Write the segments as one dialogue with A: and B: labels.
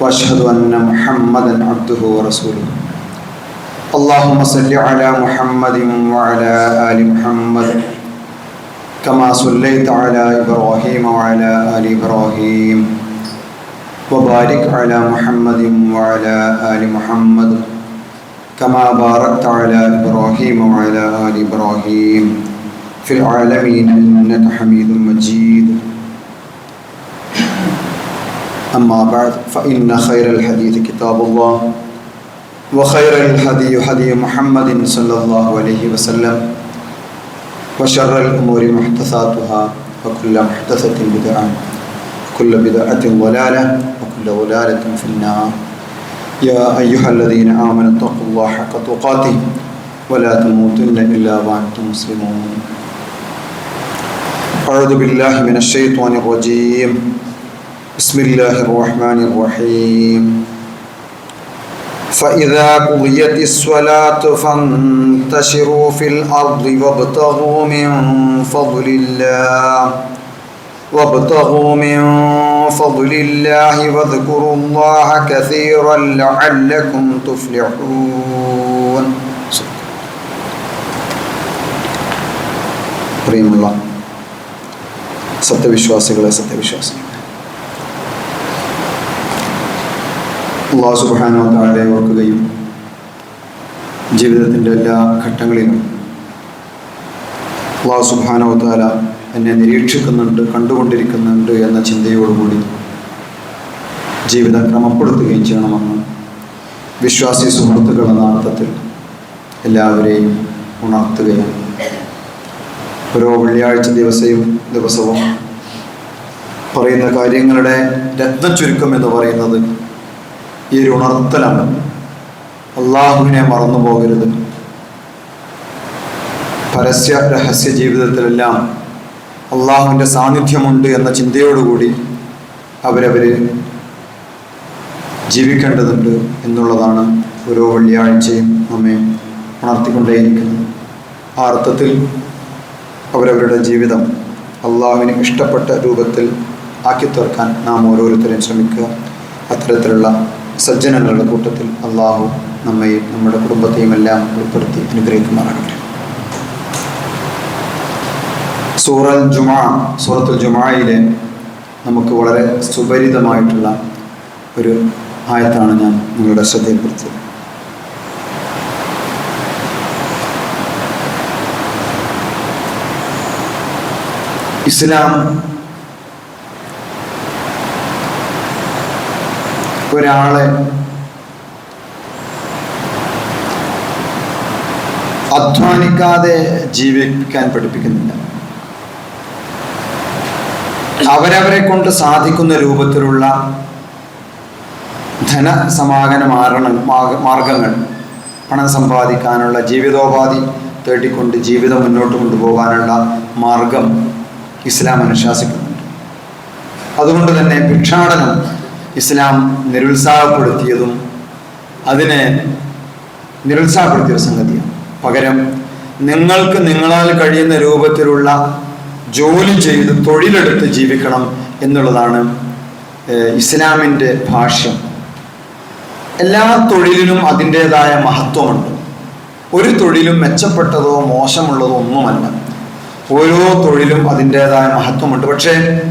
A: واشهد ان محمدا عبده ورسوله اللهم صل على محمد وعلى ال محمد كما صليت على ابراهيم وعلى ال ابراهيم وبارك على محمد وعلى ال محمد كما باركت على ابراهيم وعلى ال ابراهيم في العالمين انك حميد مجيد أما بعد فإن خير الحديث كتاب الله وخير الهدي هدي محمد صلى الله عليه وسلم وشر الأمور محدثاتها وكل محدثة بدعة وكل بدعة ضلالة وكل ضلالة في النار. يا أيها الذين آمنوا اتقوا الله حق تقاته ولا تموتن إلا وأنتم مسلمون. أعوذ بالله من الشيطان الرجيم. بسم الله الرحمن الرحيم فإذا قضيت الصلاة فانتشروا في الأرض وابتغوا من فضل الله وابتغوا من فضل الله واذكروا الله كثيرا لعلكم تفلحون പ്രിയമുള്ള സത്യവിശ്വാസികളെ സത്യവിശ്വാസികളെ അള്ളാഹു സുബാനോ താഴെ ഓർക്കുകയും ജീവിതത്തിന്റെ എല്ലാ ഘട്ടങ്ങളിലും അള്ളാഹു സുബാനോ താല എന്നെ നിരീക്ഷിക്കുന്നുണ്ട് കണ്ടുകൊണ്ടിരിക്കുന്നുണ്ട് എന്ന ചിന്തയോടുകൂടി ജീവിതം ക്രമപ്പെടുത്തുകയും ചെയ്യണമെന്ന് വിശ്വാസി സുഹൃത്തുക്കൾ എന്ന അർത്ഥത്തിൽ എല്ലാവരെയും ഉണർത്തുകയാണ്. ഓരോ വെള്ളിയാഴ്ച ദിവസവും ദിവസവും പറയുന്ന കാര്യങ്ങളുടെ രത്നചുരുക്കം എന്ന് പറയുന്നത് ഈ ഒരു ഉണർത്തലാണ്. അള്ളാഹുവിനെ മറന്നു പോകരുത്. പരസ്യ രഹസ്യ ജീവിതത്തിലെല്ലാം അള്ളാഹുവിന്റെ സാന്നിധ്യമുണ്ട് എന്ന ചിന്തയോടുകൂടി അവരവർ ജീവിക്കേണ്ടതുണ്ട് എന്നുള്ളതാണ് ഓരോ വെള്ളിയാഴ്ചയും നമ്മെ ഉണർത്തിക്കൊണ്ടേയിരിക്കുന്നത്. ആ അർത്ഥത്തിൽ അവരവരുടെ ജീവിതം അള്ളാഹുവിന് ഇഷ്ടപ്പെട്ട രൂപത്തിൽ ആക്കി തീർക്കാൻ നാം ഓരോരുത്തരും ശ്രമിക്കുക. അത്തരത്തിലുള്ള സജ്ജനങ്ങളുടെ കൂട്ടത്തിൽ അള്ളാഹു നമ്മയും നമ്മുടെ കുടുംബത്തെയും എല്ലാം ഉൾപ്പെടുത്തി അനുഗ്രഹിക്കുമാറാകട്ടെ. സൂറൽ ജുമാ സൂറത്തുൽ ജുമായിലെ നമുക്ക് വളരെ സുപരിതമായിട്ടുള്ള ഒരു ആയത്താണ് ഞാൻ നിങ്ങളുടെ ശ്രദ്ധയിൽപ്പെടുത്തിയത്. ഇസ്ലാം ഒരാളെ അധ്വാനിക്കാതെ ജീവിക്കാൻ പഠിപ്പിക്കുന്നില്ല. അവരവരെ കൊണ്ട് സാധിക്കുന്ന രൂപത്തിലുള്ള ധനസമാഗന മാരണ മാർഗങ്ങൾ പണം സമ്പാദിക്കാനുള്ള ജീവിതോപാധി തേടിക്കൊണ്ട് ജീവിതം മുന്നോട്ട് കൊണ്ടുപോകാനുള്ള മാർഗം ഇസ്ലാം അനുശാസിക്കുന്നുണ്ട്. അതുകൊണ്ട് തന്നെ ഭിക്ഷാടനം ഇസ്ലാം നിരുത്സാഹപ്പെടുത്തിയതും അതിനെ നിരുത്സാഹപ്പെടുത്തിയ ഒരു സംഗതിയാണ്. പകരം നിങ്ങൾക്ക് നിങ്ങളാൽ കഴിയുന്ന രൂപത്തിലുള്ള ജോലി ചെയ്ത് തൊഴിലെടുത്ത് ജീവിക്കണം എന്നുള്ളതാണ് ഇസ്ലാമിന്റെ ഭാഷ്യം. എല്ലാ തൊഴിലിനും അതിന്റേതായ മഹത്വമുണ്ട്. ഒരു തൊഴിലും മെച്ചപ്പെട്ടതോ മോശമുള്ളതോ ഒന്നുമല്ല. ഓരോ തൊഴിലും അതിന്റേതായ മഹത്വമുണ്ട്. പക്ഷേ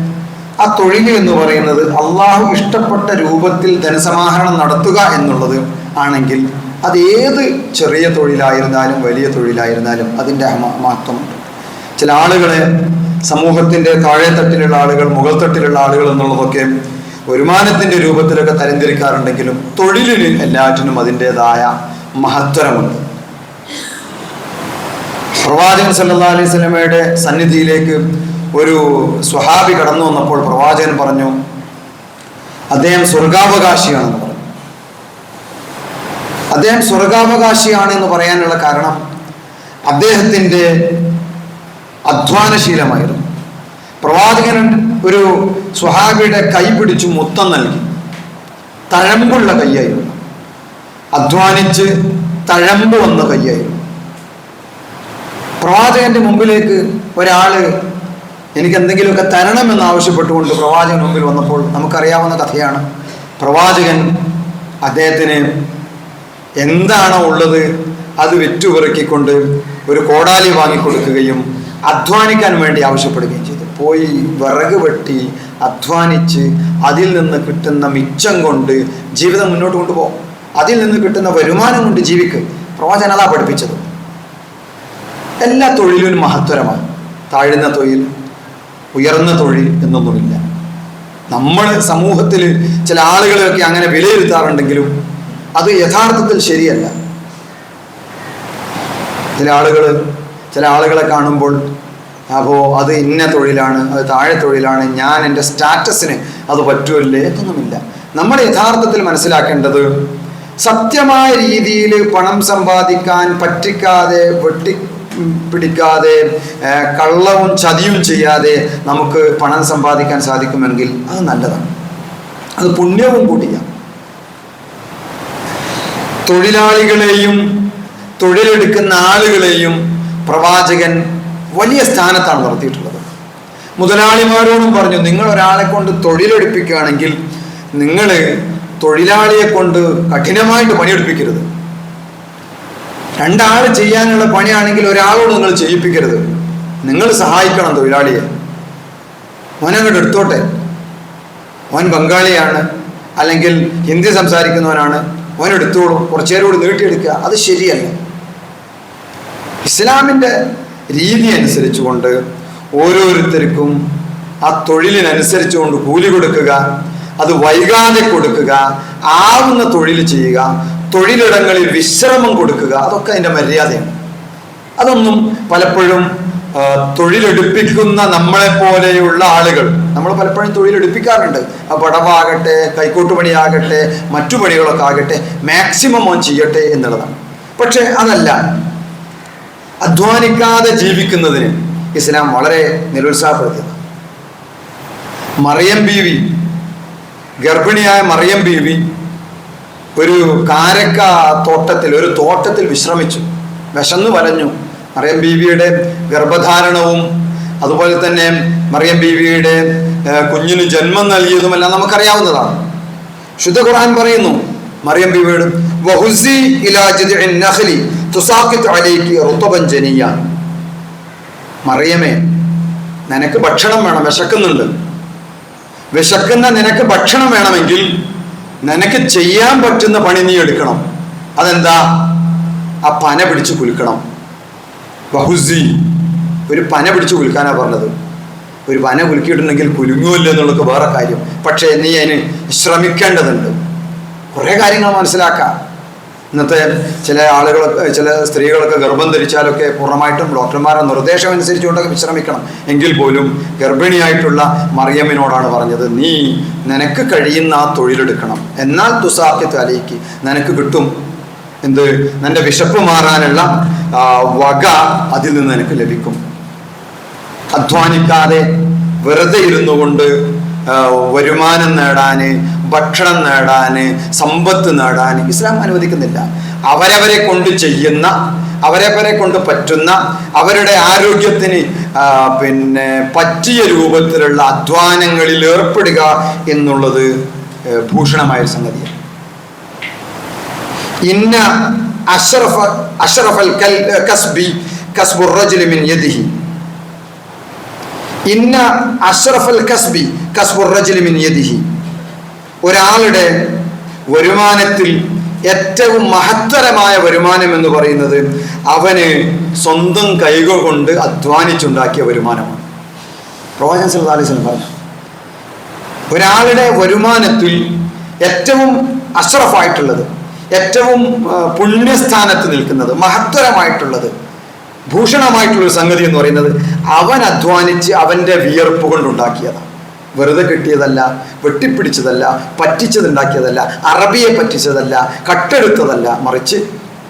A: ആ തൊഴിൽ എന്ന് പറയുന്നത് അള്ളാഹു ഇഷ്ടപ്പെട്ട രൂപത്തിൽ ധനസമാഹരണം നടത്തുക എന്നുള്ളത് ആണെങ്കിൽ അത് ഏത് ചെറിയ തൊഴിലായിരുന്നാലും വലിയ തൊഴിലായിരുന്നാലും അതിന്റെ മഹത്വമുണ്ട്. ചില ആളുകളെ സമൂഹത്തിന്റെ താഴെത്തട്ടിലുള്ള ആളുകൾ മുകൾ തട്ടിലുള്ള ആളുകൾ എന്നുള്ളതൊക്കെ വരുമാനത്തിന്റെ രൂപത്തിലൊക്കെ തരംതിരിക്കാറുണ്ടെങ്കിലും തൊഴിലിന് എല്ലാറ്റിനും അതിന്റെതായ മഹത്വരമുണ്ട് പ്രവാചകൻ സല്ലാ അലൈഹി സ്വലമയുടെ സന്നിധിയിലേക്ക് ഒരു സ്വഹാബി കടന്നു വന്നപ്പോൾ പ്രവാചകൻ പറഞ്ഞു അദ്ദേഹം സ്വർഗാവകാശിയാണെന്ന് പറഞ്ഞു. അദ്ദേഹം സ്വർഗാവകാശിയാണ് എന്ന് പറയാനുള്ള കാരണം അദ്ദേഹത്തിന്റെ അധ്വാനശീലമായിരുന്നു. പ്രവാചകൻ ഒരു സ്വഹാബിയുടെ കൈ പിടിച്ചു മുത്തം നൽകി. തഴമ്പുള്ള കൈയായിരുന്നു. അധ്വാനിച്ച് തഴമ്പ് വന്ന കൈയായിരുന്നു. പ്രവാചകന്റെ മുമ്പിലേക്ക് ഒരാൾ എനിക്ക് എന്തെങ്കിലുമൊക്കെ തരണമെന്ന് ആവശ്യപ്പെട്ടുകൊണ്ട് പ്രവാചകൻ മുമ്പിൽ വന്നപ്പോൾ നമുക്കറിയാവുന്ന കഥയാണ്. പ്രവാചകൻ അദ്ദേഹത്തിന് എന്താണോ ഉള്ളത് അത് വെറ്റുപിറക്കിക്കൊണ്ട് ഒരു കോടാലി വാങ്ങിക്കൊടുക്കുകയും അധ്വാനിക്കാൻ വേണ്ടി ആവശ്യപ്പെടുകയും ചെയ്തു. പോയി വിറക് വെട്ടി അധ്വാനിച്ച് അതിൽ നിന്ന് കിട്ടുന്ന മിച്ചം കൊണ്ട് ജീവിതം മുന്നോട്ട് കൊണ്ടുപോകും. അതിൽ നിന്ന് കിട്ടുന്ന വരുമാനം കൊണ്ട് ജീവിക്ക്. പ്രവാചകൻ അതാ പഠിപ്പിച്ചത്. എല്ലാ തൊഴിലും മഹത്വരമാണ്. താഴ്ന്ന തൊഴിൽ ഉയർന്ന തൊഴിൽ എന്നൊന്നുമില്ല. നമ്മൾ സമൂഹത്തിൽ ചില ആളുകളെയൊക്കെ അങ്ങനെ വിലയിരുത്താറുണ്ടെങ്കിലും അത് യഥാർത്ഥത്തിൽ ശരിയല്ല. ചില ആളുകൾ ചില ആളുകളെ കാണുമ്പോൾ അപ്പോൾ അത് ഇന്ന തൊഴിലാണ് അത് താഴെ തൊഴിലാണ് ഞാൻ എന്റെ സ്റ്റാറ്റസിന് അത് പറ്റുമല്ലേ എന്നൊന്നുമില്ല. നമ്മൾ യഥാർത്ഥത്തിൽ മനസ്സിലാക്കേണ്ടത് സത്യമായ രീതിയിൽ പണം സമ്പാദിക്കാൻ പറ്റിക്കാതെ വെട്ടി പിടിക്കാതെ കള്ളവും ചതിയും ചെയ്യാതെ നമുക്ക് പണം സമ്പാദിക്കാൻ സാധിക്കുമെങ്കിൽ അത് നല്ലതാണ്. അത് പുണ്യവും കൂടിയാണ്. തൊഴിലാളികളെയും തൊഴിലെടുക്കുന്ന ആളുകളെയും പ്രവാചകൻ വലിയ സ്ഥാനത്താണ് നിർത്തിയിട്ടുള്ളത് മുതലാളിമാരോടും പറഞ്ഞു നിങ്ങൾ ഒരാളെ കൊണ്ട് തൊഴിലെടുപ്പിക്കുകയാണെങ്കിൽ നിങ്ങൾ തൊഴിലാളിയെ കൊണ്ട് കഠിനമായിട്ട് പണിയെടുപ്പിക്കരുത്. രണ്ടാൾ ചെയ്യാനുള്ള പണിയാണെങ്കിൽ ഒരാളോട് നിങ്ങൾ ചെയ്യിപ്പിക്കരുത്. നിങ്ങൾ സഹായിക്കണം തൊഴിലാളിയെ. മോനങ്ങോട്ട് എടുത്തോട്ടെ. മോൻ ബംഗാളിയാണ് അല്ലെങ്കിൽ ഹിന്ദി സംസാരിക്കുന്നവനാണ്. ഓൻ എടുത്തോളൂ കുറച്ചു നേരം കൂടി നീട്ടിയെടുക്കുക അത് ശരിയല്ല. ഇസ്ലാമിന്റെ രീതി അനുസരിച്ചുകൊണ്ട് ഓരോരുത്തർക്കും ആ തൊഴിലിനനുസരിച്ചുകൊണ്ട് കൂലി കൊടുക്കുക അത് വൈകാതെ കൊടുക്കുക ആവുന്ന തൊഴിൽ ചെയ്യുക തൊഴിലിടങ്ങളിൽ വിശ്രമം കൊടുക്കുക അതൊക്കെ അതിന്റെ മര്യാദയാണ്. അതൊന്നും പലപ്പോഴും തൊഴിലെടുപ്പിക്കുന്ന നമ്മളെ പോലെയുള്ള ആളുകൾ നമ്മൾ പലപ്പോഴും തൊഴിലെടുപ്പിക്കാറുണ്ട്. ആ പടവാകട്ടെ കൈക്കോട്ട് പണിയാകട്ടെ മറ്റു പണികളൊക്കെ ആകട്ടെ മാക്സിമം ഓൺ ചെയ്യട്ടെ എന്നുള്ളതാണ്. പക്ഷെ അതല്ല. അധ്വാനിക്കാതെ ജീവിക്കുന്നതിന് ഇസ്ലാം വളരെ നിരുത്സാഹപ്പെടുത്തിയത് മറിയം ബീവി ഗർഭിണിയായ മറിയം ബീവി ഒരു കാരക്ക തോട്ടത്തിൽ ഒരു തോട്ടത്തിൽ വിശ്രമിച്ചു. വിശന്നു വലഞ്ഞു. മറിയം ബീവിയുടെ ഗർഭധാരണവും അതുപോലെ തന്നെ മറിയം ബീവിയുടെ കുഞ്ഞിന് ജന്മം നൽകിയതുമെല്ലാം നമുക്കറിയാവുന്നതാണ്. ശുദ്ധ ഖുർആൻ പറയുന്നു മറിയം ബീവിയോട് വഹുസി മറിയമേ നിനക്ക് ഭക്ഷണം വേണം വിശക്കുന്നുണ്ട്. വിശക്കുന്ന നിനക്ക് ഭക്ഷണം വേണമെങ്കിൽ നിനക്ക് ചെയ്യാൻ പറ്റുന്ന പണി നീ എടുക്കണം. അതെന്താ? ആ പന പിടിച്ച് കുലുക്കണം. ബഹുസി ഒരു പന പിടിച്ച് കുലുക്കാനാ പറഞ്ഞത്. ഒരു പന കുലുക്കിയിട്ടുണ്ടെങ്കിൽ കുലുങ്ങുമല്ലോ എന്നുള്ളത് വേറെ കാര്യം. പക്ഷേ നീ അതിന് ശ്രമിക്കേണ്ടതുണ്ട്. കുറേ കാര്യങ്ങൾ മനസ്സിലാക്കാം. ഇന്നത്തെ ചില ആളുകളൊക്കെ ചില സ്ത്രീകളൊക്കെ ഗർഭം ധരിച്ചാലൊക്കെ പൂർണമായിട്ടും ഡോക്ടർമാരുടെ നിർദ്ദേശം അനുസരിച്ചുകൊണ്ടൊക്കെ വിശ്രമിക്കണം. എങ്കിൽ പോലും ഗർഭിണിയായിട്ടുള്ള മറിയമ്മിനോടാണ് പറഞ്ഞത് നീ നിനക്ക് കഴിയുന്ന ആ തൊഴിലെടുക്കണം. എന്നാൽ തുസാഖ്യത്ത് അലയിക്ക് നിനക്ക് കിട്ടും. എന്ത്? നിന്റെ വിശപ്പ് മാറാനുള്ള വക അതിൽ നിന്ന് നിനക്ക് ലഭിക്കും. അധ്വാനിക്കാതെ വെറുതെ ഇരുന്നു കൊണ്ട് വരുമാനം നേടാന് ഭക്ഷണം നേടാന് സമ്പത്ത് നേടാൻ ഇസ്ലാം അനുവദിക്കുന്നില്ല. അവരവരെ കൊണ്ട് ചെയ്യുന്ന അവരവരെ കൊണ്ട് പറ്റുന്ന അവരുടെ ആരോഗ്യത്തിന് പിന്നെ പറ്റിയ രൂപത്തിലുള്ള അധ്വാനങ്ങളിൽ ഏർപ്പെടുക എന്നുള്ളത് ഭൂഷണമായ സംഗതിയാണ്. ഇന്ന അഷ്റഫ അഷ്റഫൽ കസ്ബി കസ്ബു റജുലി മിൻ യദിഹി. ഇന്ന അഷ്റഫൽ കസ്ബി കസ്ബുർ റജലിമിൻ യദിഹി. ഒരാളുടെ വരുമാനത്തിൽ ഏറ്റവും മഹത്തരമായ വരുമാനം എന്ന് പറയുന്നത് അവന് സ്വന്തം കൈകൾ കൊണ്ട് അധ്വാനിച്ചുണ്ടാക്കിയ വരുമാനമാണ്. അലൈഹി വസല്ലം പറഞ്ഞു ഒരാളുടെ വരുമാനത്തിൽ ഏറ്റവും അഷ്റഫായിട്ടുള്ളത് ഏറ്റവും പുണ്യസ്ഥാനത്ത് നിൽക്കുന്നത് മഹത്തരമായിട്ടുള്ളത് ഭൂഷണമായിട്ടുള്ള സംഗതി എന്ന് പറയുന്നത് അവൻ അധ്വാനിച്ച് അവന്റെ വിയർപ്പ് കൊണ്ടുണ്ടാക്കിയതാണ് വെറുതെ കിട്ടിയതല്ല വെട്ടിപ്പിടിച്ചതല്ല പറ്റിച്ചതുണ്ടാക്കിയതല്ല അറബിയെ പറ്റിച്ചതല്ല കട്ടെടുത്തതല്ല മറിച്ച്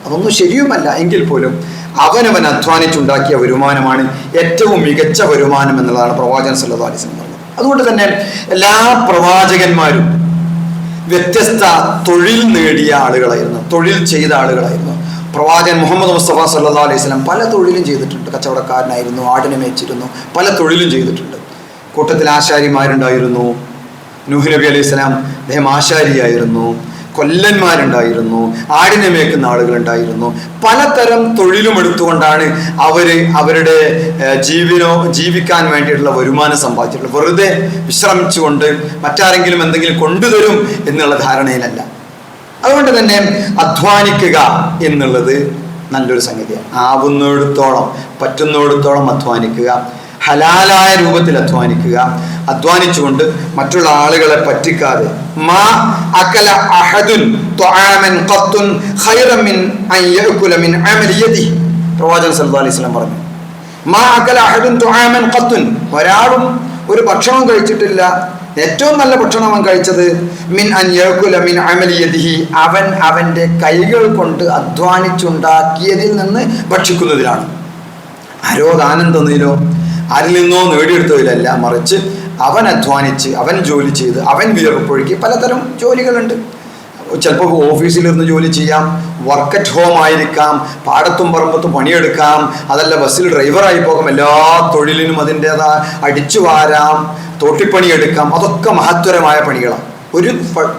A: അതൊന്നും ശരിയുമല്ല. എങ്കിൽ പോലും അവനവൻ അധ്വാനിച്ചുണ്ടാക്കിയ വരുമാനമാണ് ഏറ്റവും മികച്ച വരുമാനം എന്നുള്ളതാണ് പ്രവാചകൻ സല്ലു വസല്ലം പറഞ്ഞത്. അതുകൊണ്ട് തന്നെ എല്ലാ പ്രവാചകന്മാരും വ്യത്യസ്ത തൊഴിൽ നേടിയ ആളുകളായിരുന്നു തൊഴിൽ ചെയ്ത ആളുകളായിരുന്നു. പ്രവാചകൻ മുഹമ്മദ് മുസ്തഫ സല്ലാ അലൈഹി സ്വലം പല തൊഴിലും ചെയ്തിട്ടുണ്ട്. കച്ചവടക്കാരനായിരുന്നു ആടിനെ മേച്ചിരുന്നു പല തൊഴിലും ചെയ്തിട്ടുണ്ട്. കൂട്ടത്തിൽ ആശാരിമാരുണ്ടായിരുന്നു. നൂഹ് നബി അലൈഹി സ്വലാം അദ്ദേഹം ആശാരിയായിരുന്നു. കൊല്ലന്മാരുണ്ടായിരുന്നു. ആടിനെ മേക്കുന്ന ആളുകളുണ്ടായിരുന്നു. പലതരം തൊഴിലും എടുത്തുകൊണ്ടാണ് അവർ അവരുടെ ജീവനോ ജീവിക്കാൻ വേണ്ടിയിട്ടുള്ള വരുമാനം സമ്പാദിച്ചിട്ടുള്ളത്. വെറുതെ വിശ്രമിച്ചുകൊണ്ട് മറ്റാരെങ്കിലും എന്തെങ്കിലും കൊണ്ടുതരും എന്നുള്ള ധാരണയിലല്ല. അതുകൊണ്ട് തന്നെ അധ്വാനിക്കുക എന്നുള്ളത് നല്ലൊരു സംഗതിയാണ്. ആവുന്നിടത്തോളം പറ്റുന്നിടത്തോളം അധ്വാനിക്കുക ഹലാലായ രൂപത്തിൽ അധ്വാനിക്കുക അധ്വാനിച്ചുകൊണ്ട് മറ്റുള്ള ആളുകളെ പറ്റിക്കാതെ മാ അകല അഹദുൻ ത്വആമൻ ഖത്തുൻ ഖൈറൻ മിൻ അൻ യഅകുല മിൻ അമലി യദി പ്രവാചകൻ സല്ലല്ലാഹു അലൈഹി വസല്ലം പറഞ്ഞു മാ അകല അഹദുൻ ത്വആമൻ ഖത്തുൻ. ഒരാളും ഒരു ഭക്ഷണം കഴിച്ചിട്ടില്ല ഏറ്റവും നല്ല ഭക്ഷണം അവൻ കഴിച്ചത്? മിൻ അൻ യഅകുല മിൻ അമലിയതിഹി അവൻ അവന്റെ കൈകൾ കൊണ്ട് അധ്വാനിച്ചുണ്ടാക്കിയതിൽ നിന്ന് ഭക്ഷിക്കുന്നതിലാണ്. ആരോ ദാനം തന്നതിലോ ആരിൽ നിന്നോ നേടിയെടുത്തതിലല്ല മറിച്ച് അവൻ അധ്വാനിച്ച് അവൻ ജോലി ചെയ്ത് അവൻ വിയർപ്പൊഴുക്കി പലതരം ജോലികളുണ്ട്. ചിലപ്പോൾ ഓഫീസിലിരുന്ന് ജോലി ചെയ്യാം വർക്ക് അറ്റ് ഹോം ആയിരിക്കാം പാടത്തും പറമ്പത്തും പണിയെടുക്കാം അതല്ല ബസ്സിൽ ഡ്രൈവറായി പോകാം എല്ലാ തൊഴിലിനും അതിന്റെതായ അടിച്ചു വാരാം തോട്ടിപ്പണിയെടുക്കാം അതൊക്കെ മഹത്വരമായ പണികളാണ് ഒരു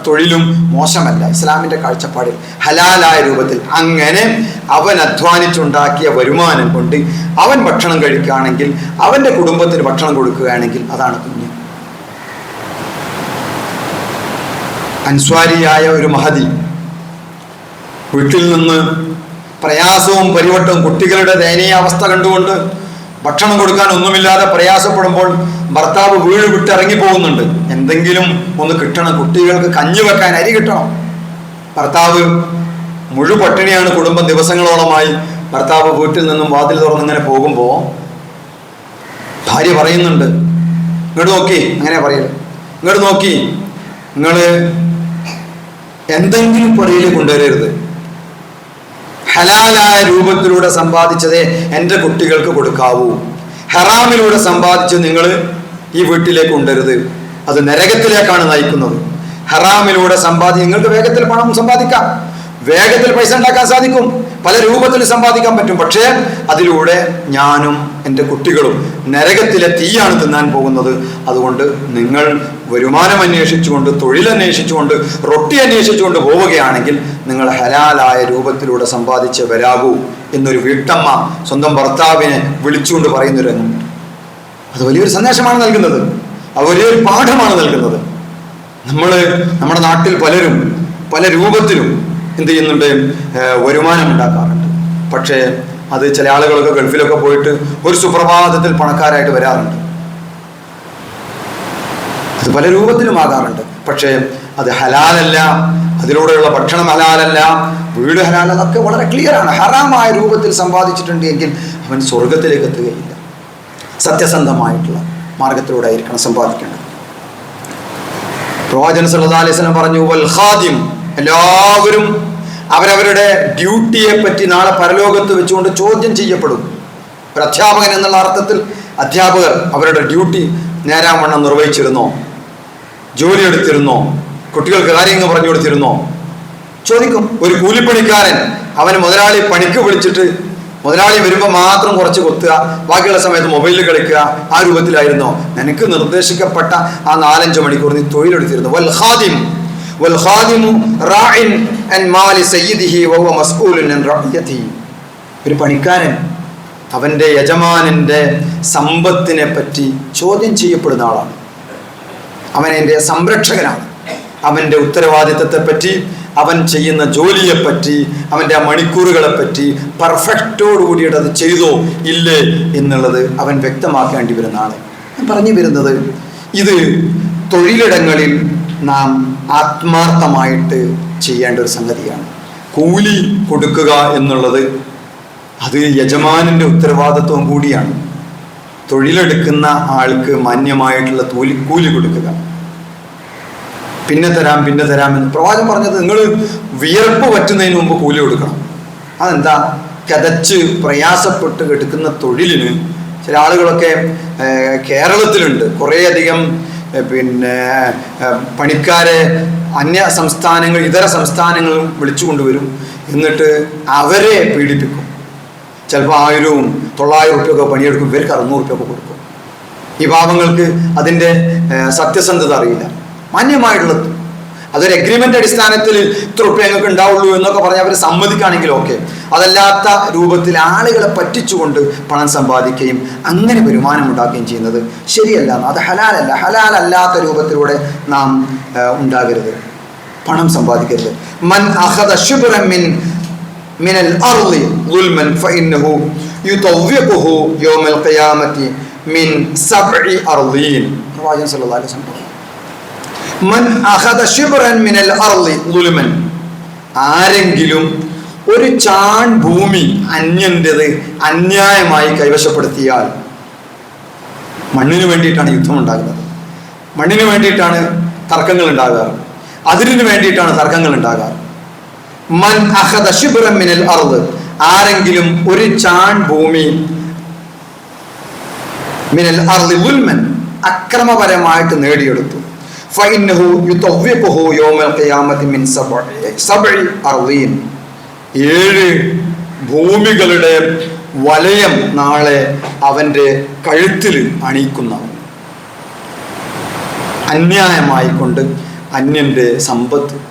A: തൊഴിലും മോശമല്ല ഇസ്ലാമിന്റെ കാഴ്ചപ്പാടിൽ ഹലാലായ രൂപത്തിൽ. അങ്ങനെ അവൻ അധ്വാനിച്ചുണ്ടാക്കിയ വരുമാനം കൊണ്ട് അവൻ ഭക്ഷണം കഴിക്കുകയാണെങ്കിൽ അവന്റെ കുടുംബത്തിന് ഭക്ഷണം കൊടുക്കുകയാണെങ്കിൽ അതാണ് പുണ്യം അൻസ്വാരിയായ ഒരു മഹതി. വീട്ടിൽ നിന്ന് പ്രയാസവും പരിവട്ടവും കുട്ടികളുടെ ദയനീയ അവസ്ഥ കണ്ടുകൊണ്ട് ഭക്ഷണം കൊടുക്കാൻ ഒന്നുമില്ലാതെ പ്രയാസപ്പെടുമ്പോൾ ഭർത്താവ് വീട് വിട്ട് ഇറങ്ങി പോകുന്നുണ്ട്. എന്തെങ്കിലും ഒന്ന് കിട്ടണം. കുട്ടികൾക്ക് കഞ്ഞി വെക്കാൻ അരി കിട്ടണം. ഭർത്താവ് മുഴു പട്ടിണിയാണ് കുടുംബം ദിവസങ്ങളോളമായി. ഭർത്താവ് വീട്ടിൽ നിന്നും വാതിൽ തുറന്നിങ്ങനെ പോകുമ്പോൾ ഭാര്യ പറയുന്നുണ്ട് ഇങ്ങോട്ട് നോക്കി. അങ്ങനെ പറയൽ. ഇങ്ങോട്ട് നോക്കി. നിങ്ങൾ എന്തെങ്കിലും പുറയിൽ കൊണ്ടുവരരുത്. ഹലാലായ രൂപത്തിലൂടെ സമ്പാദിച്ചതേ എന്റെ കുട്ടികൾക്ക് കൊടുക്കാവൂ. ഹറാമിലൂടെ സമ്പാദിച്ച് നിങ്ങൾ ഈ വീട്ടിലേക്ക് കൊണ്ടുവരുത് അത് നരകത്തിലേക്കാണ് നയിക്കുന്നത്. ഹറാമിലൂടെ സമ്പാദി നിങ്ങൾക്ക് വേഗത്തിൽ പണം സമ്പാദിക്കാം. വേഗത്തിൽ പൈസ ഉണ്ടാക്കാൻ സാധിക്കും. പല രൂപത്തിൽ സമ്പാദിക്കാൻ പറ്റും. പക്ഷേ അതിലൂടെ ഞാനും എന്റെ കുട്ടികളും നരകത്തിലെ തീയാണ് തിന്നാൻ പോകുന്നത്. അതുകൊണ്ട് നിങ്ങൾ വരുമാനം അന്വേഷിച്ചുകൊണ്ട് തൊഴിലന്വേഷിച്ചുകൊണ്ട് റൊട്ടി അന്വേഷിച്ചുകൊണ്ട് പോവുകയാണെങ്കിൽ നിങ്ങൾ ഹലാലായ രൂപത്തിലൂടെ സമ്പാദിച്ച് വരാകൂ എന്നൊരു വീട്ടമ്മ സ്വന്തം ഭർത്താവിനെ വിളിച്ചുകൊണ്ട് പറയുന്നൊരു രംഗമുണ്ട്. അത് വലിയൊരു സന്ദേശമാണ് നൽകുന്നത്. അത് വലിയൊരു പാഠമാണ് നൽകുന്നത്. നമ്മൾ നമ്മുടെ നാട്ടിൽ പലരും പല രൂപത്തിലും എന്ത് ചെയ്യുന്നുണ്ട്? വരുമാനം ഉണ്ടാക്കാറുണ്ട്. പക്ഷേ അത് ചില ആളുകളൊക്കെ ഗൾഫിലൊക്കെ പോയിട്ട് ഒരു സുപ്രഭാതത്തിൽ പണക്കാരായിട്ട് വരാറുണ്ട്. അത് പല രൂപത്തിലും ആകാറുണ്ട്. പക്ഷേ അത് ഹലാലല്ല അതിലൂടെയുള്ള ഭക്ഷണം ഹലാലല്ല വീട് ഹലാൽ അതൊക്കെ വളരെ ക്ലിയറാണ് ഹറാമായ രൂപത്തിൽ സമ്പാദിച്ചിട്ടുണ്ട് എങ്കിൽ അവൻ സ്വർഗത്തിലേക്ക് എത്തുകയില്ല. സത്യസന്ധമായിട്ടുള്ള മാർഗത്തിലൂടെ ആയിരിക്കണം സമ്പാദിക്കേണ്ടത്. പ്രവാചകൻ സല്ലാ അലൈഹി സ്വലം പറഞ്ഞു വൽ ഖാദിം എല്ലാവരും അവരവരുടെ ഡ്യൂട്ടിയെ പറ്റി നാളെ പരലോകത്ത് വെച്ചുകൊണ്ട് ചോദ്യം ചെയ്യപ്പെടും. ഒരു അധ്യാപകൻ എന്നുള്ള അർത്ഥത്തിൽ അധ്യാപകർ അവരുടെ ഡ്യൂട്ടി നേരാവണ്ണം നിർവഹിച്ചിരുന്നോ? ജോലി എടുത്തിരുന്നോ? കുട്ടികൾക്ക് കാര്യങ്ങൾ പറഞ്ഞു കൊടുത്തിരുന്നോ? ചോദിക്കും. ഒരു കൂലിപ്പണിക്കാരൻ അവന് മുതലാളി പണിക്ക് വിളിച്ചിട്ട് മുതലാളി വരുമ്പോൾ മാത്രം കുറച്ച് കൊത്തുക ബാക്കിയുള്ള സമയത്ത് മൊബൈലിൽ കളിക്കുക ആ രൂപത്തിലായിരുന്നോ? നിനക്ക് നിർദ്ദേശിക്കപ്പെട്ട ആ നാലഞ്ച് മണിക്കൂർ നീ തൊഴിലെടുത്തിരുന്നു? വൽ ഖാദിം. വൽ راع റാഇൻ مال سيده وهو مسؤول عن رعيته ഒരു പണിക്കാരൻ അവന്റെ യജമാനന്റെ സമ്പത്തിനെ പറ്റി ചോദ്യം ചെയ്യപ്പെടുന്ന ആളാണ്. അവൻ എന്റെ സംരക്ഷകനാണ്. അവന്റെ ഉത്തരവാദിത്തത്തെപ്പറ്റി അവൻ ചെയ്യുന്ന ജോലിയെപ്പറ്റി അവന്റെ ആ മണിക്കൂറുകളെപ്പറ്റി പെർഫെക്റ്റോടുകൂടിയിട്ട് പെർഫെക്റ്റോട് കൂടിയിട്ട് അത് ചെയ്തോ ഇല്ലേ എന്നുള്ളത് അവൻ വ്യക്തമാക്കേണ്ടി വരുന്നതാണ് ഞാൻ പറഞ്ഞു വരുന്നത് ഇത് തൊഴിലിടങ്ങളിൽ നാം ആത്മാർത്ഥമായിട്ട് ചെയ്യേണ്ട ഒരു സംഗതിയാണ്. കൂലി കൊടുക്കുക എന്നുള്ളത് അത് യജമാനന്റെ ഉത്തരവാദിത്വം കൂടിയാണ്. തൊഴിലെടുക്കുന്ന ആൾക്ക് മാന്യമായിട്ടുള്ള തോലി കൂലി കൊടുക്കുക. പിന്നെ തരാം പിന്നെ തരാം എന്ന് പ്രവാചകൻ പറഞ്ഞത് നിങ്ങൾ വിയർപ്പ് പറ്റുന്നതിന് മുമ്പ് കൂലി കൊടുക്കണം. അതെന്താ? കതച്ച് പ്രയാസപ്പെട്ട് എടുക്കുന്ന തൊഴിലിന് ചില ആളുകളൊക്കെ കേരളത്തിലുണ്ട്. കുറേയധികം പിന്നെ പണിക്കാരെ അന്യ സംസ്ഥാനങ്ങൾ ഇതര സംസ്ഥാനങ്ങളും വിളിച്ചു കൊണ്ടുവരും. എന്നിട്ട് അവരെ പീഡിപ്പിക്കും. ചിലപ്പോൾ ആയിരവും തൊള്ളായിരം റുപ്യൊക്കെ പണിയെടുക്കും. ഇവർക്ക് അറുന്നൂറ് റുപ്യൊക്കെ കൊടുക്കും. ഈ പാവങ്ങൾക്ക് അതിന്റെ സത്യസന്ധത അറിയില്ല. മാന്യമായിട്ടുള്ളത് അതൊരു എഗ്രിമെന്റ് അടിസ്ഥാനത്തിൽ ഇത്ര റുപ്യ ഞങ്ങൾക്ക് ഉണ്ടാവുള്ളൂ എന്നൊക്കെ പറഞ്ഞ് അവർ സമ്മതിക്കുകയാണെങ്കിൽ ഓക്കെ അതല്ലാത്ത രൂപത്തിൽ ആളുകളെ പറ്റിച്ചുകൊണ്ട് പണം സമ്പാദിക്കുകയും അങ്ങനെ വരുമാനം ഉണ്ടാക്കുകയും ചെയ്യുന്നത് ശരിയല്ല. അത് ഹലാലല്ല. ഹലാലല്ലാത്ത രൂപത്തിലൂടെ നാം ഉണ്ടാകരുത്. പണം സമ്പാദിക്കരുത്. മൻ അഹദ ശുഭ്രമിൻ മിനൽ അർളി ദുൽമൻ ഫഇന്നഹു യുതവ്വിഖുഹു യൗമൽ ഖിയാമത്തി മിൻ സബ്ഇ അർളിൻ പ്രവാചകൻ സല്ലല്ലാഹു അലൈഹി വസല്ലം മൻ അഹദ ശുബ്രൻ മിനൽ അർളി ദുൽമൻ ആരെങ്കിലും ഒരു ചാൺ ഭൂമി അന്യന്റെത് അന്യായമായി കൈവശപ്പെടുത്തിയാൽ മണ്ണിന് വേണ്ടിയിട്ടാണ് യുദ്ധം ഉണ്ടാകുന്നത്. മണ്ണിന് വേണ്ടിയിട്ടാണ് തർക്കങ്ങൾ ഉണ്ടാകാറ്. അതിരിന് വേണ്ടിയിട്ടാണ് തർക്കങ്ങൾ ഉണ്ടാകാറ്. മൻ അഖദ ശിബിറമിനൽ അറുത് ആരെങ്കിലും ഒരു ചാൺ ഭൂമി മിനൽ അറുതി ഉൽമൻ അക്രമപരമായിട്ട് നേടിയെടുത്തു. ഫൈൻഹു യുദ്ധ യൗമൽ ഖിയാമത്തി മിൻ സബ്ഇ സബ്ഇ അർളീൻ ഏഴ് ഭൂമികളുടെ വലയം നാളെ അവന്റെ കഴുത്തിൽ അണിയിക്കുന്ന. അന്യായമായി കൊണ്ട് അന്യന്റെ സമ്പത്ത്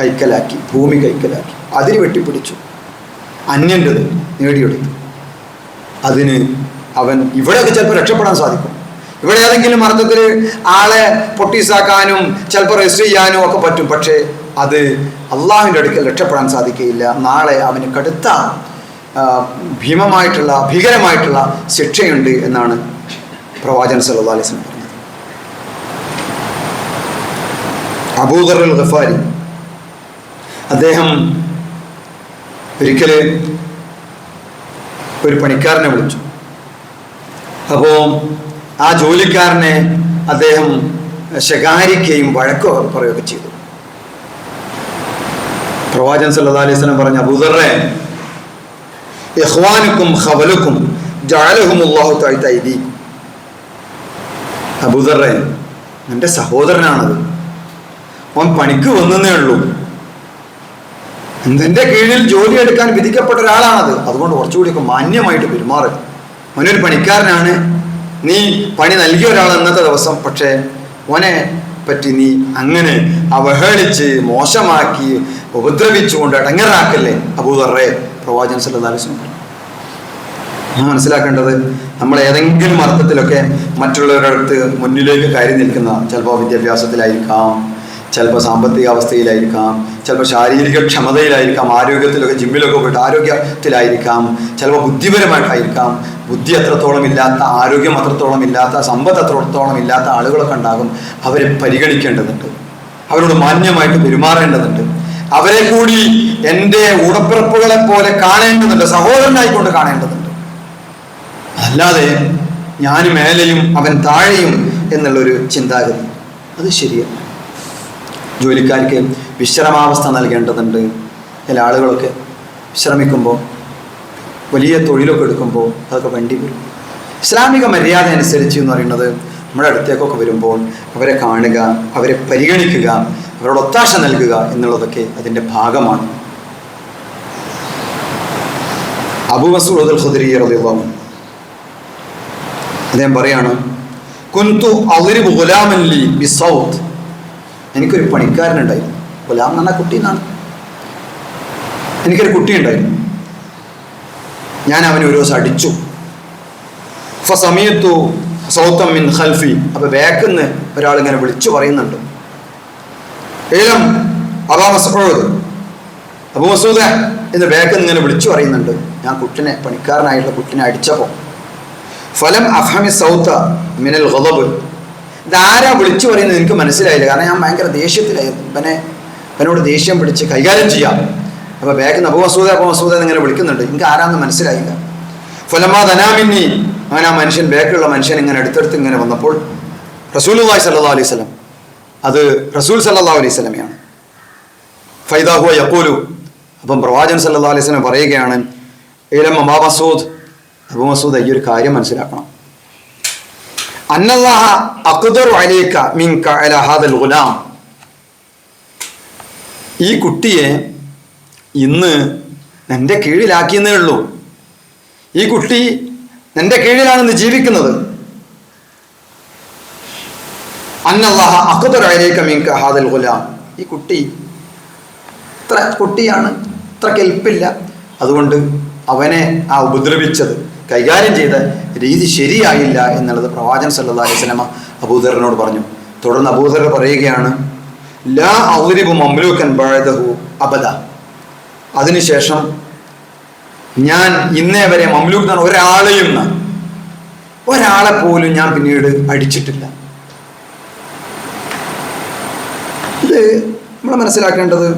A: കൈക്കലാക്കി ഭൂമി കൈക്കലാക്കി. അതിന് വെട്ടിപ്പിടിച്ചു. അന്യന്റെത് നേടിയെടുത്തു. അതിന് അവൻ ഇവിടെയൊക്കെ ചിലപ്പോൾ രക്ഷപ്പെടാൻ സാധിക്കും. ഇവിടെ ഏതെങ്കിലും അർത്ഥത്തിൽ ആളെ പൊട്ടീസാക്കാനും ചിലപ്പോൾ രജിസ്റ്റർ ചെയ്യാനും ഒക്കെ പറ്റും. പക്ഷേ അത് അള്ളാഹുവിന്റെ അടുക്കൽ രക്ഷപ്പെടാൻ സാധിക്കുകയില്ല. നാളെ അവന് കടുത്ത ഭീമമായിട്ടുള്ള ഭീകരമായിട്ടുള്ള ശിക്ഷയുണ്ട് എന്നാണ് പ്രവാചകൻ വസല്ലം പറഞ്ഞത്. അബൂദർ ഗഫാരി അദ്ദേഹം ഒരിക്കൽ ഒരു പണിക്കാരനെ വിളിച്ചു. അപ്പോൾ ആ ജോലിക്കാരനെ അദ്ദേഹം ശകാരിക്കുകയും വഴക്കോ പറയുകയൊക്കെ ചെയ്തു. പ്രവാചകൻ സല്ലാ അലൈഹി സ്വലം പറഞ്ഞ അബുദറേ ഇഖ്വാനുക്കും ഖവലുക്കും ജഅലഹുമുല്ലാഹു തഅല ഐദീക്കും അബൂദറെ നിന്റെ സഹോദരനാണത്. അവൻ പണിക്ക് വന്നേ ഉള്ളൂ. നിന്റെ കീഴിൽ ജോലി എടുക്കാൻ വിധിക്കപ്പെട്ട ഒരാളാണത്. അതുകൊണ്ട് കുറച്ചുകൂടിയൊക്കെ മാന്യമായിട്ട് പെരുമാറുക അവനൊരു പണിക്കാരനാണ്. നീ പണി നൽകിയ ഒരാൾ അന്നത്തെ ദിവസം. പക്ഷേ ഓനെ പറ്റി നീ അങ്ങനെ അവഹേളിച്ച് മോശമാക്കി ഉപദ്രവിച്ചുകൊണ്ട് ഇടങ്ങറാക്കല്ലേ അബൂദറേ പ്രവാചകൻ സല്ലല്ലാഹു ഞാൻ. മനസ്സിലാക്കേണ്ടത് നമ്മൾ ഏതെങ്കിലും അർത്ഥത്തിലൊക്കെ മറ്റുള്ളവരുടെ അടുത്ത് മുന്നിലേക്ക് കയറി നിൽക്കുന്ന ചിലപ്പോൾ വിദ്യാഭ്യാസത്തിലായിരിക്കാം ചിലപ്പോൾ സാമ്പത്തിക അവസ്ഥയിലായിരിക്കാം ചിലപ്പോൾ ശാരീരിക ക്ഷമതയിലായിരിക്കാം ആരോഗ്യത്തിലൊക്കെ ജിമ്മിലൊക്കെ പോയിട്ട് ആരോഗ്യത്തിലായിരിക്കാം ചിലപ്പോൾ ബുദ്ധിപരമായിട്ടായിരിക്കാം. ബുദ്ധി അത്രത്തോളം ഇല്ലാത്ത ആരോഗ്യം അത്രത്തോളം ഇല്ലാത്ത സമ്പത്ത് അത്രത്തോളം ഇല്ലാത്ത ആളുകളൊക്കെ ഉണ്ടാകും അവരെ പരിഗണിക്കേണ്ടതുണ്ട്. അവരോട് മാന്യമായിട്ട് പെരുമാറേണ്ടതുണ്ട്. അവരെ കൂടി എന്റെ ഉടപ്പിറപ്പുകളെ പോലെ കാണേണ്ടതുണ്ട് സഹോദരനായിക്കൊണ്ട് കാണേണ്ടതുണ്ട്. അല്ലാതെ ഞാൻ മേലെയും അവൻ താഴെയും എന്നുള്ളൊരു ചിന്താഗതി. അത് ശരിയല്ല. ജോലിക്കാർക്ക് വിശ്രമാവസ്ഥ നൽകേണ്ടതുണ്ട്. ചില ആളുകളൊക്കെ വിശ്രമിക്കുമ്പോൾ വലിയ തൊഴിലൊക്കെ എടുക്കുമ്പോൾ അതൊക്കെ വേണ്ടി വരും. ഇസ്ലാമിക മര്യാദ അനുസരിച്ച് എന്ന് പറയുന്നത് നമ്മുടെ അടുത്തേക്കൊക്കെ വരുമ്പോൾ അവരെ കാണുക അവരെ പരിഗണിക്കുക അവരോട് ഒത്താശ നൽകുക എന്നുള്ളതൊക്കെ അതിന്റെ ഭാഗമാണ്. അബു മസൂദ് അൽ അദ്ദേഹം പറയാണ് കുന്തു ഗുലാമല്ലി ബിസൗത്ത് എനിക്കൊരു പണിക്കാരനുണ്ടായിരുന്നു. ഗുലാം എന്ന് കുട്ടി എന്നാണ് എനിക്കൊരു കുട്ടിയുണ്ടായിരുന്നു. ഞാൻ അവനെ ഒരു ദിവസം അടിച്ചു. സമയത്തു സൗത്തം മിൻ ഖൽഫി. അപ്പൊ ബാക്കിൽ നിന്ന് ഒരാൾ ഇങ്ങനെ വിളിച്ചു പറയുന്നുണ്ട്. ഏലം അബാ മസൂദ് അബു മസൂദ എന്ന് ബാക്കിൽ നിന്ന് ഇങ്ങനെ വിളിച്ചു പറയുന്നുണ്ട്. ഞാൻ കുട്ടിനെ പണിക്കാരനായിട്ടുള്ള കുട്ടിനെ അടിച്ചപ്പോൾ ഫലം അഫ്ഹമി സൗത്ത മിനൽ ഗളബ് ഇതാരാ വിളിച്ചു പറയുന്നത് എനിക്ക് മനസ്സിലായില്ല. കാരണം ഞാൻ ഭയങ്കര ദേഷ്യത്തിലായിരുന്നു ഇവനെ ഇവനോട് ദേഷ്യം പിടിച്ച് കൈകാര്യം ചെയ്യാം. അപ്പോൾ ബാഗ് അബൂ മസൂദ അബൂ മസൂദ എന്നിങ്ങനെ വിളിക്കുന്നുണ്ട്. എനിക്ക് ആരാന്ന് മനസ്സിലായില്ല. ഫലമാ ധനാമിന്നി അങ്ങനെ ആ മനുഷ്യൻ ബാക്കിലുള്ള മനുഷ്യൻ ഇങ്ങനെ അടുത്തടുത്ത് ഇങ്ങനെ വന്നപ്പോൾ റസൂൽ സല്ലാ അലൈഹി സ്വലം അത് റസൂൽ സല്ലാ അലൈഹി സ്വലമയാണ് ഫൈദാഹുവ യക്കൂലു അപ്പം പ്രവാചൻ സല്ലാ അലൈഹി സ്വലം പറയുകയാണ് ഇലം അബാ മസൂദ്. അബു മസൂദ് ഈ ഒരു കാര്യം മനസ്സിലാക്കണം. അന്നല്ലാഹ ഗുലാം. ഈ കുട്ടിയെ ഇന്ന് നിന്റെ കീഴിലാക്കിയെന്നേ ഉള്ളൂ. ഈ കുട്ടി നിന്റെ കീഴിലാണ് ഇന്ന് ജീവിക്കുന്നത്. അന്നല്ലാഹ ഹാദൽ ഗുലാം. ഈ കുട്ടി ഇത്ര കുട്ടിയാണ് ഇത്ര കെൽപ്പില്ല അതുകൊണ്ട് അവനെ ആ ഉപദ്രവിച്ചത്. കൈകാര്യം ചെയ്ത രീതി ശരിയായില്ല എന്നുള്ളത് പ്രവാചൻ സല്ലാ അലൈഹി സ്വലമ അബൂദറിനോട് പറഞ്ഞു. തുടർന്ന് അബൂദർ പറയുകയാണ് ലാ ഔരിബു മംലൂക്കൻ ബഴദഹു അബദ. അതിനുശേഷം ഞാൻ ഇന്നേ വരെ മംലൂക്ക് എന്ന് ഒരാളെയും ഒരാളെ പോലും ഞാൻ പിന്നീട് അടിച്ചിട്ടില്ല. ഇത് നമ്മൾ മനസ്സിലാക്കേണ്ടത്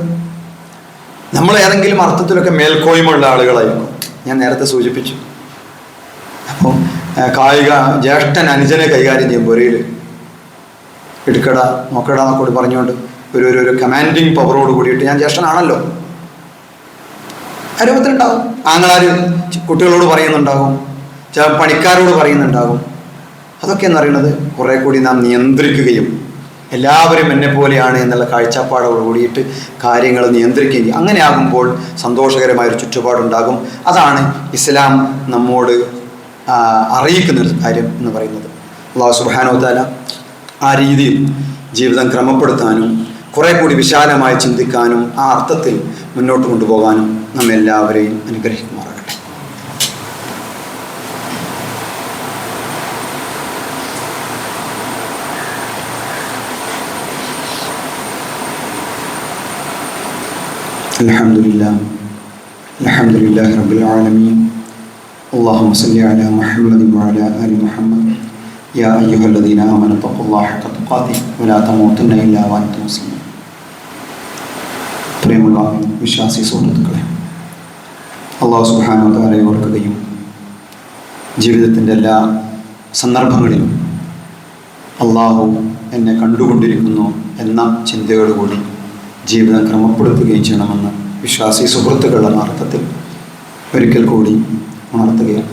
A: നമ്മൾ ഏതെങ്കിലും അർത്ഥത്തിലൊക്കെ മേൽക്കോയ്മയുള്ള ആളുകളായിരിക്കും. ഞാൻ നേരത്തെ സൂചിപ്പിച്ചു. അപ്പം കായിക ജ്യേഷ്ഠൻ അനുജനെ കൈകാര്യം ചെയ്യും പുരയിൽ എടുക്കട നോക്കട എന്നൊക്കെ പറഞ്ഞുകൊണ്ട് ഒരു ഒരു ഒരു കമാൻഡിങ് പവറോട് കൂടിയിട്ട് ഞാൻ ജ്യേഷ്ഠനാണല്ലോ. രൂപത്തിലുണ്ടാവും ആങ്ങളാർ കുട്ടികളോട് പറയുന്നുണ്ടാകും ചില പണിക്കാരോട് പറയുന്നുണ്ടാകും അതൊക്കെ എന്ന് പറയുന്നത് കുറെ കൂടി നാം നിയന്ത്രിക്കുകയും എല്ലാവരും എന്നെ പോലെയാണ് എന്നുള്ള കാഴ്ചപ്പാടോട് കൂടിയിട്ട് കാര്യങ്ങൾ നിയന്ത്രിക്കുകയും ചെയ്യും അങ്ങനെ ആകുമ്പോൾ സന്തോഷകരമായൊരു ചുറ്റുപാടുണ്ടാകും. അതാണ് ഇസ്ലാം നമ്മോട് അറിയിക്കുന്ന ഒരു കാര്യം എന്ന് പറയുന്നത് അള്ളാഹു സുബാനോ താല ആ രീതിയിൽ ജീവിതം ക്രമപ്പെടുത്താനും കുറെ കൂടി വിശാലമായി ചിന്തിക്കാനും ആ അർത്ഥത്തിൽ മുന്നോട്ട് കൊണ്ടുപോകാനും നമ്മെല്ലാവരെയും അനുഗ്രഹിക്കുമാറാകട്ടെ الحمد لله الحمد لله رب العالمين اللهم صل على محمد وعلى آل محمد يا أيها الذين آمنوا اتقوا الله حق تقاته ولا تموتن إلا وأنتم مسلمون പ്രിയമുള്ള വിശ്വാസി സുഹൃത്തുക്കളെ അള്ളാഹു സുബാനോതാരെ ഓർക്കുകയും ജീവിതത്തിൻ്റെ എല്ലാ സന്ദർഭങ്ങളിലും അള്ളാഹു എന്നെ കണ്ടുകൊണ്ടിരിക്കുന്നു എന്ന ചിന്തയോടുകൂടി ജീവിതം ക്രമപ്പെടുത്തുകയും ചെയ്യണമെന്ന് വിശ്വാസി സുഹൃത്തുക്കൾ എന്ന അർത്ഥത്തിൽ ഒരിക്കൽ കൂടി ഉണർത്തുകയാണ്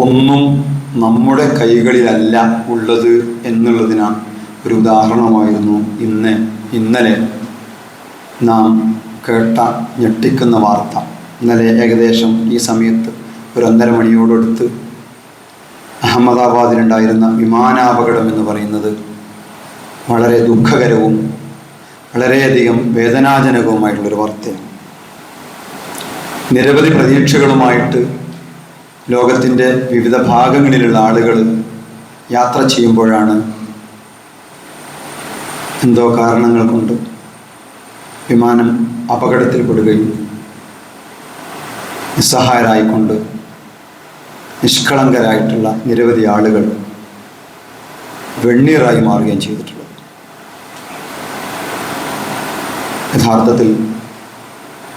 A: ഒന്നും നമ്മുടെ കൈകളിലല്ല ഉള്ളത് എന്നുള്ളതിന് ഒരു ഉദാഹരണമായിരുന്നു ഇന്ന് ഇന്നലെ നാം കേട്ട ഞെട്ടിക്കുന്ന വാർത്ത. ഇന്നലെ ഏകദേശം ഈ സമയത്ത് ഒരു ഒന്നര മണിയോടടുത്ത് അഹമ്മദാബാദിലുണ്ടായിരുന്ന വിമാനാപകടം എന്ന് പറയുന്നത് വളരെ ദുഃഖകരവും വളരെയധികം വേദനാജനകവുമായിട്ടുള്ളൊരു വാർത്തയാണ്. നിരവധി പ്രതീക്ഷകളുമായിട്ട് ലോകത്തിന്റെ വിവിധ ഭാഗങ്ങളിലുള്ള ആളുകൾ യാത്ര ചെയ്യുമ്പോഴാണ് എന്തോ കാരണങ്ങൾ കൊണ്ട് വിമാനം അപകടത്തിൽപ്പെടുകയും നിസ്സഹായരായിക്കൊണ്ട് നിഷ്കളങ്കരായിട്ടുള്ള നിരവധി ആളുകൾ വെണ്ണീറായി മാറുകയും ചെയ്തിട്ടുള്ളത്. യഥാർത്ഥത്തിൽ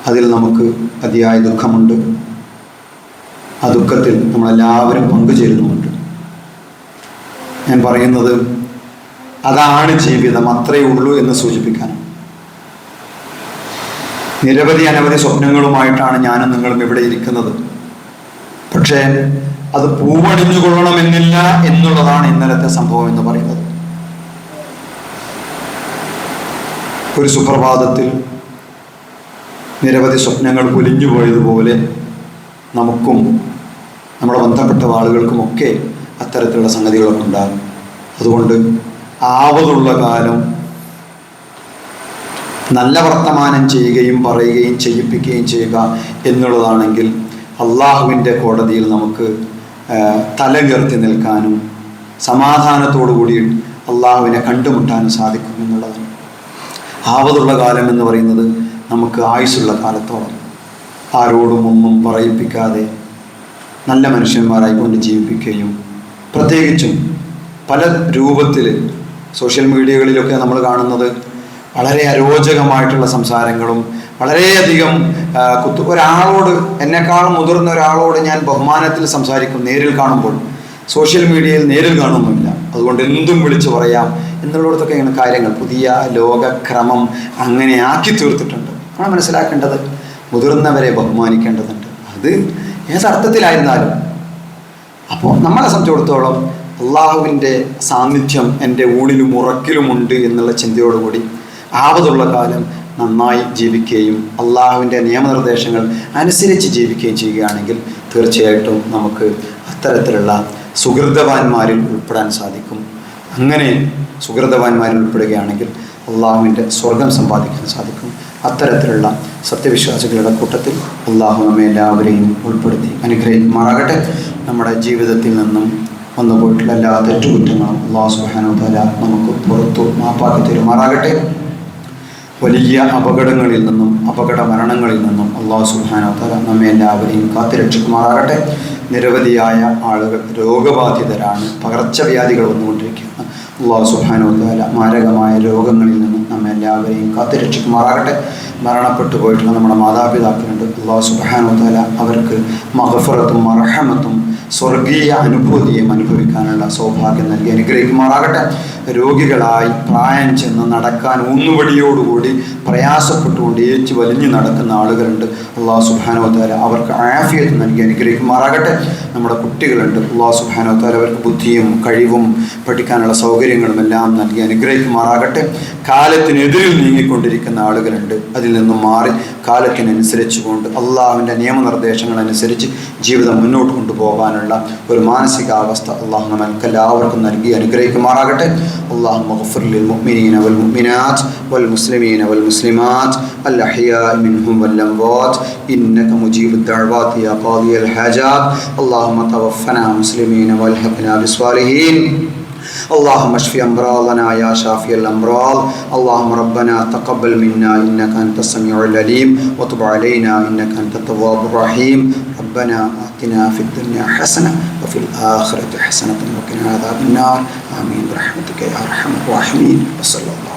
A: അതിൽ നമുക്ക് അതിയായ ദുഃഖമുണ്ട്. ആ ദുഃഖത്തിൽ നമ്മളെല്ലാവരും പങ്കുചേരുന്നുമുണ്ട്. ഞാൻ പറയുന്നത് അതാണ് ജീവിതം അത്രയേ ഉള്ളൂ എന്ന് സൂചിപ്പിക്കാൻ നിരവധി അനവധി സ്വപ്നങ്ങളുമായിട്ടാണ് ഞാനും നിങ്ങളും ഇവിടെ ഇരിക്കുന്നത്. പക്ഷേ അത് പൂവണിഞ്ഞു കൊള്ളണമെന്നില്ല എന്നുള്ളതാണ് ഇന്നലത്തെ സംഭവം എന്ന് പറയുന്നത്. ഒരു സുപ്രഭാതത്തിൽ നിരവധി സ്വപ്നങ്ങൾ പൊലിഞ്ഞു പോയതുപോലെ നമുക്കും നമ്മുടെ ബന്ധപ്പെട്ട ആളുകൾക്കുമൊക്കെ അത്തരത്തിലുള്ള സംഗതികളൊക്കെ ഉണ്ടാകും. അതുകൊണ്ട് ആവതുള്ള കാലം നല്ല വർത്തമാനം ചെയ്യുകയും പറയുകയും ചെയ്യിപ്പിക്കുകയും ചെയ്യുക എന്നുള്ളതാണെങ്കിൽ അള്ളാഹുവിന്റെ കോടതിയിൽ നമുക്ക് ആ, തലയുയർത്തി നിൽക്കാനും സമാധാനത്തോടു കൂടി അള്ളാഹുവിനെ കണ്ടുമുട്ടാനും സാധിക്കും എന്നുള്ളതാണ്. ആവതുള്ള കാലം എന്ന് പറയുന്നത് നമുക്ക് ആയുസ്സുള്ള കാലത്തോളം. ആരോടും ഒന്നും പറയിപ്പിക്കാതെ നല്ല മനുഷ്യന്മാരായി കൊണ്ട് ജീവിപ്പിക്കുകയും പ്രത്യേകിച്ചും പല രൂപത്തിൽ സോഷ്യൽ മീഡിയകളിലൊക്കെ നമ്മൾ കാണുന്നത് വളരെ അരോചകമായിട്ടുള്ള സംസാരങ്ങളും വളരെയധികം കുത്തു ഒരാളോട് എന്നെക്കാളും മുതിർന്ന ഒരാളോട് ഞാൻ ബഹുമാനത്തിൽ സംസാരിക്കും നേരിൽ കാണുമ്പോൾ. സോഷ്യൽ മീഡിയയിൽ നേരിൽ കാണൊന്നുമില്ല. അതുകൊണ്ട് എന്തും വിളിച്ചു പറയാം. എന്നുള്ളിടത്തൊക്കെ ഇങ്ങനെ കാര്യങ്ങൾ പുതിയ ലോകക്രമം അങ്ങനെ ആക്കി തീർത്തിട്ടുണ്ട്. നമ്മൾ മനസ്സിലാക്കേണ്ടത്. മുതിർന്നവരെ ബഹുമാനിക്കേണ്ടതുണ്ട്. അത് ഏതർത്ഥത്തിലായിരുന്നാലും. അപ്പോൾ നമ്മളെ സംബന്ധിച്ചിടത്തോളം അള്ളാഹുവിന്റെ സാന്നിധ്യം എന്റെ ഊണിലും ഉറക്കിലുമുണ്ട് എന്നുള്ള ചിന്തയോടുകൂടി ആവതുള്ള കാലം നന്നായി ജീവിക്കുകയും അള്ളാഹുവിന്റെ നിയമനിർദ്ദേശങ്ങൾ അനുസരിച്ച് ജീവിക്കുകയും ചെയ്യുകയാണെങ്കിൽ തീർച്ചയായിട്ടും നമുക്ക് അത്തരത്തിലുള്ള സുഹൃതവാന്മാരിൽ ഉൾപ്പെടാൻ സാധിക്കും. അങ്ങനെ സുഹൃതവാന്മാരിൽ ഉൾപ്പെടുകയാണെങ്കിൽ അള്ളാഹുവിന്റെ സ്വർഗം സമ്പാദിക്കാൻ സാധിക്കും. അത്തരത്തിലുള്ള സത്യവിശ്വാസികളുടെ കൂട്ടത്തിൽ അള്ളാഹു നമ്മെ എല്ലാവരെയും ഉൾപ്പെടുത്തി. അനുഗ്രഹിക്കുമാറാകട്ടെ. നമ്മുടെ ജീവിതത്തിൽ നിന്നും വന്നുപോയിട്ടുള്ള എല്ലാ തെറ്റുകുറ്റങ്ങളും അള്ളാഹു സുഹാനോ തല നമുക്ക് പുറത്തു മാപ്പാക്കി തരുമാറാകട്ടെ. വലിയ അപകടങ്ങളിൽ നിന്നും അപകട മരണങ്ങളിൽ നിന്നും അള്ളാഹു സുഹാനോത്തല തല നമ്മെ എല്ലാവരെയും കാത്തുരക്ഷിക്കുമാറാകട്ടെ നിരവധിയായ ആളുകൾ രോഗബാധിതരാണ് പകർച്ചവ്യാധികൾ വന്നുകൊണ്ടിരിക്കുകയാണ്. അള്ളാഹു സുഹാനോത്തല തല മാരകമായ രോഗങ്ങളിൽ നിന്നും നമ്മെ എല്ലാവരെയും കാത്തുരക്ഷിക്കുമാറാകട്ടെ മരണപ്പെട്ടു പോയിട്ടുള്ള നമ്മുടെ മാതാപിതാക്കളുണ്ട്. അള്ളാഹു സുബാനോ തല അവർക്ക് മഹഫറത്തും മർഹമത്തും സ്വർഗീയ അനുഭൂതിയും അനുഭവിക്കാനുള്ള സൗഭാഗ്യം നൽകി അനുഗ്രഹിക്കുമാറാകട്ടെ. രോഗികളായി പ്രായം ചെന്ന് നടക്കാൻ ഊന്നുവടിയോടുകൂടി പ്രയാസപ്പെട്ടുകൊണ്ട് ഏച്ചു വലിഞ്ഞു നടക്കുന്ന ആളുകളുണ്ട്. അള്ളാഹു സുബാനോത്താര അവർക്ക് ആഫിയത്ത് നൽകി അനുഗ്രഹിക്കുമാറാകട്ടെ. നമ്മുടെ കുട്ടികളുണ്ട്. അള്ളാഹു സുബാനോത്താര അവർക്ക് ബുദ്ധിയും കഴിവും പഠിക്കാനുള്ള സൗകര്യങ്ങളും എല്ലാം നൽകി അനുഗ്രഹിക്കുമാറാകട്ടെ. കാലത്തിനെതിരിൽ നീങ്ങിക്കൊണ്ടിരിക്കുന്ന ആളുകളുണ്ട്. അതിൽ നിന്നും മാറി കാലത്തിനനുസരിച്ചുകൊണ്ട് അള്ളാഹുവിന്റെ നിയമനിർദ്ദേശങ്ങൾ അനുസരിച്ച് ജീവിതം മുന്നോട്ട് കൊണ്ടുപോകാനുള്ള ഒരു മാനസികാവസ്ഥ അള്ളാഹു നമുക്ക് എല്ലാവർക്കും നൽകി അനുഗ്രഹിക്കുമാറാകട്ടെ. اللهم اغفر للمؤمنين والمؤمنات والمسلمين والمسلمات الأحياء منهم والأموات إنك مجيب الدعوات يا قاضي الحاجات اللهم توفنا مسلمين والحقنا بالصالحين اللهم اشف امراضنا يا شافي الامراض اللهم ربنا تقبل منا انك انت السميع العليم وتب علينا انك انت التواب الرحيم ربنا آتنا في الدنيا حسنة وفي الآخرة حسنة وقنا عذاب النار. آمين. برحمتك يا أرحم الراحمين. وصلى الله